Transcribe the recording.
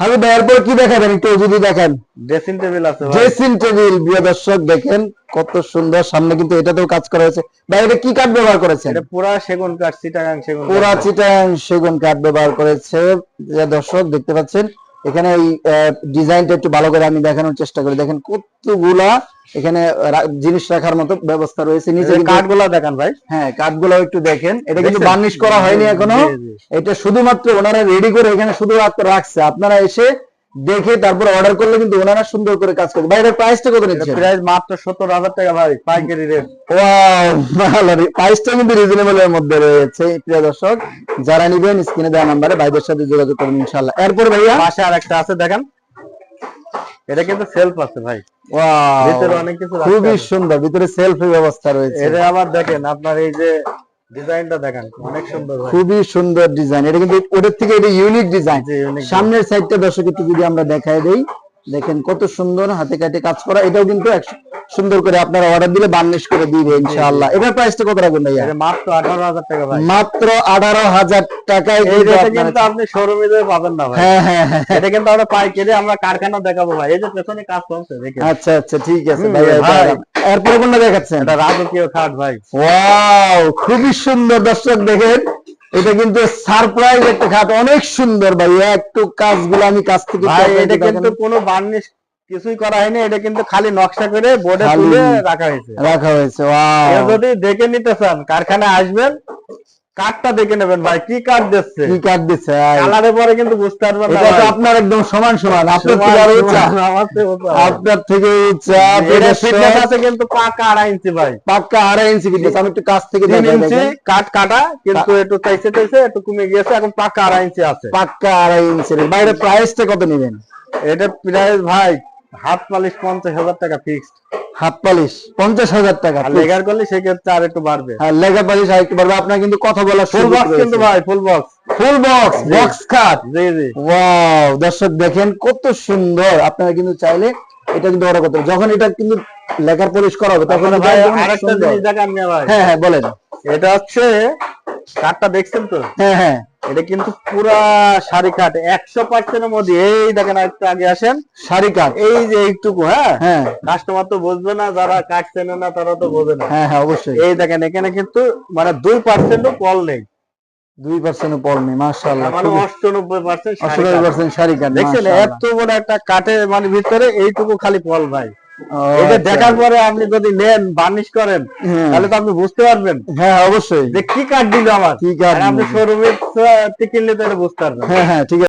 হাবিব ভাই এরপর কি দেখাবেন? একটু যদি দেখেন। ড্রেসিং টেবিল আছে ভাই। ড্রেসিং টেবিল প্রিয় দর্শক দেখেন কত সুন্দর। সামনে কিন্তু এটাতেও কাজ করা হয়েছে। ভাই এটা কি কাঠ ব্যবহার করেছেন? এটা পুরা সেগুন কাঠ চিটাগাং সেগুন। পুরা চিটাং সেগুন কাঠ ব্যবহার করেছে। যে দর্শক দেখতে পাচ্ছেন এখানে এই ডিজাইনটা একটু ভালো করে আমি দেখানোর চেষ্টা করি। দেখেন কতগুলা এখানে জিনিস রাখার মতো ব্যবস্থা রয়েছে। নিচে কাঠগুলা দেখান ভাই। হ্যাঁ কাঠগুলো একটু দেখেন। এটা কিন্তু বার্নিশ করা হয়নি এখনও। এটা শুধুমাত্র ওনারা রেডি করে এখানে শুধুমাত্র রাখছে। আপনারা এসে দেখে তারপর অর্ডার করলে কিন্তু ওনারা সুন্দর করে কাজ করবে। ভাই এটার প্রাইসটা কত নিচ্ছেন? প্রাইস মাত্র সত্তর হাজার টাকা ভাই পাইকারি রেট ওয়াও ভালো প্রাইসটা কিন্তু রিজনেবল এর মধ্যে রয়েছে প্রিয় দর্শক। যারা নিবেন স্ক্রিনে দেওয়া নাম্বারে ভাইদের সাথে যোগাযোগ করবেন ইনশাআল্লাহ। এরপর ভাইয়া? পাশে আর একটা আছে দেখেন। এটা কিন্তু সেলফ আছে ভাই। ভিতরে অনেক কিছু খুবই সুন্দর ভিতরে সেলফি ব্যবস্থা রয়েছে। এটা আবার দেখেন আপনার এই যে ডিজাইনটা দেখেন অনেক সুন্দর খুবই সুন্দর ডিজাইন। এটা কিন্তু ওটার থেকে এটা ইউনিক ডিজাইন সামনের সাইডটা দর্শক একটু যদি আমরা দেখাই দেই দেখেন কত সুন্দর হাতে কাটে কাজ করা। এটাও কিন্তু সুন্দর করে আপনারা অর্ডার দিলে বার্নিশ করে দিবে ইনশাআল্লাহ। এটার প্রাইসটা কত রাখবেন ভাইয়া? এটা মাত্র আঠারো হাজার টাকা ভাই। মাত্র আঠারো হাজার টাকায় এই রেটে কিন্তু আপনি শোরুমে পাবেন না ভাই। হ্যাঁ হ্যাঁ হ্যাঁ। এটা কিন্তু আমরা পাইকারি আমরা কারখানা দেখাবো ভাই। এই যে পেছনে কাজ চলছে দেখেন। আচ্ছা আচ্ছা ঠিক আছে ভাইয়া ভাই। এরপরে কোনটা দেখাচ্ছেন? এটা রাজকীয় খাট ভাই। ওয়াও খুবই সুন্দর দর্শক দেখেন। এটা কিন্তু সারপ্রাইজ একটা খাট অনেক সুন্দর ভাইয়া একটু কাজগুলো আমি কাছ থেকে ভাই এটা কিন্তু কোনো বার্নিশ কিছুই করা হয়নি এটা কিন্তু খালি নকশা করে বোর্ডে তুলে রাখা হয়েছে। রাখা হয়েছে ওয়াও। যদি দেখে নিতে চান কারখানায় আসবেন কাঠটা দেখে নেবেন ভাই কি কাঠ দিচ্ছে? কি কাঠ দিচ্ছে আয়। কালারে পরে কিন্তু বুঝতে পারবেন না এটা তো আপনার একদম সমান সমান আপনার থেকে আরও উঁচা সমান, আমার থেকে উঁচা। আপনার থেকে উঁচা এটা ফিটনেস আছে কিন্তু পাকা আড়াই ইঞ্চি ভাই। পাক্কা আড়াই ইঞ্চি ফিটনেস আমি একটু কাছ থেকে দেখাই ইঞ্চি কাঠ কাটা কিন্তু একটু চাইছে চাইছে একটু কমে গিয়েছে এখন পাকা আড়াই ইঞ্চি আছে। পাক্কা আড়াই ইঞ্চি বাইরে প্রাইসটা কত নেবেন? এটা প্রাইস ভাই হাত পালিশ পঞ্চাশ হাজার টাকা ফিক্সড হাত পালিশ পঞ্চাশ হাজার টাকা লেগার করলে সেক্ষেত্রে আর একটু বাড়বে। হ্যাঁ লেগা পালিশ আর একটু পারবে আপনার কিন্তু কথা বলার ফুল বক্স কিন্তু ভাই full box full box box খাট জি জি। ওয়াও দর্শক দেখেন কত সুন্দর। আপনারা কিন্তু চাইলে এটা কিন্তু অর্ডার করতে। যখন এটা কিন্তু লেখার পলিশ করা হবে তখন ভাই আরেকটা জিনিস দেখান ভাই। হ্যাঁ হ্যাঁ বলেন। এটা হচ্ছে কাঠটা দেখছেন তো? হ্যাঁ হ্যাঁ। এটা কিন্তু পুরা শাড়ি কাঠ। একশো পার্সেন্টের মধ্যে এই দেখেন একটু আগে আসেন। শাড়ি কাঠ। এই যে এইটুকু হ্যাঁ? হ্যাঁ। কাস্টমার তো বুঝবে না যারা চেনে না তারা তো বোঝে না। হ্যাঁ হ্যাঁ অবশ্যই। এই দেখেন এখানে কিন্তু মানে দুই পার্সেন্টও কল নেই। দুই পার্সেন্ট পর নেই মাশাআল্লাহ। মানে অষ্টানব্বই পার্সেন্ট অষ্টআশি পার্সেন্ট শাড়ি কাঠ দেখছেন এত বড় একটা কাঠের মানে ভিতরে এইটুকু খালি পল ভাই। ও, এটা। দেখার পরে আপনি যদি নেন বার্নিশ করেন হ্যাঁ। তাহলে তো আপনি বুঝতে পারবেন। হ্যাঁ অবশ্যই। যে কি কার্ড দিল আমার। কি কার্ড আপনি শোরুমে কিনলে তো এটা বুঝতে পারবেন। হ্যাঁ হ্যাঁ ঠিক আছে।